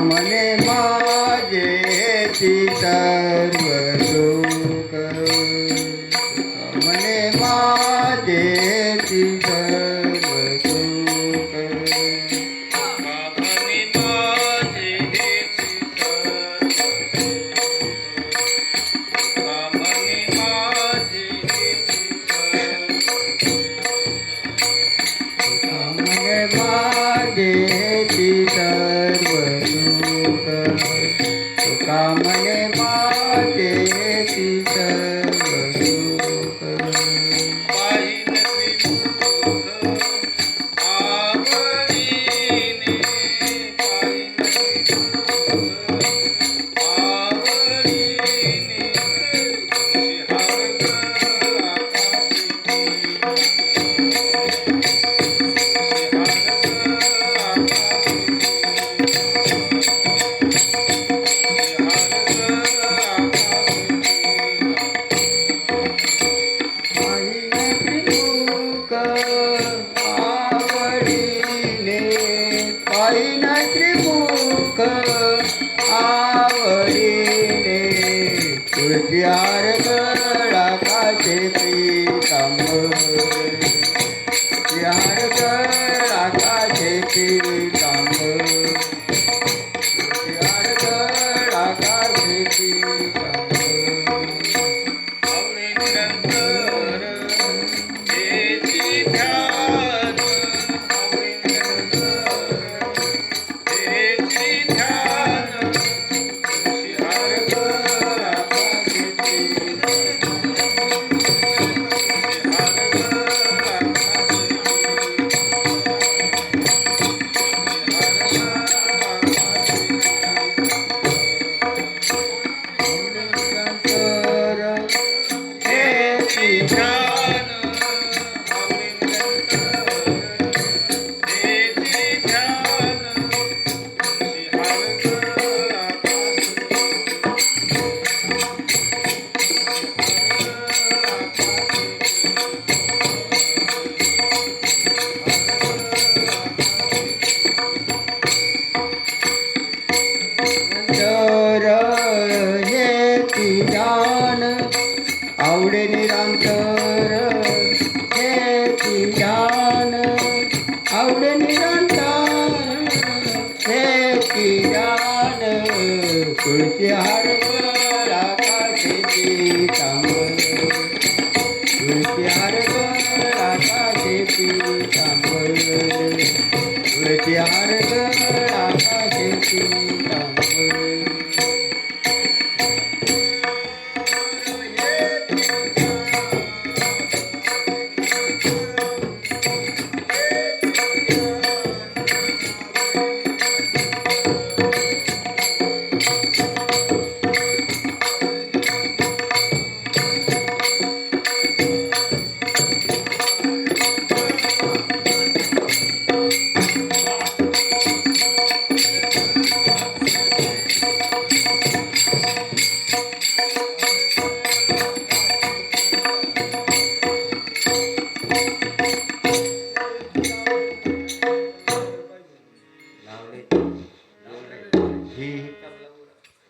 મને માજે ચિતર્વ સુખ तुळशी येती जान आवडे निरांतर. येती जान आवडे निरांतर. येती जान तुळशी हरवला काशेची तांबळ तुळशी हरवला काशेची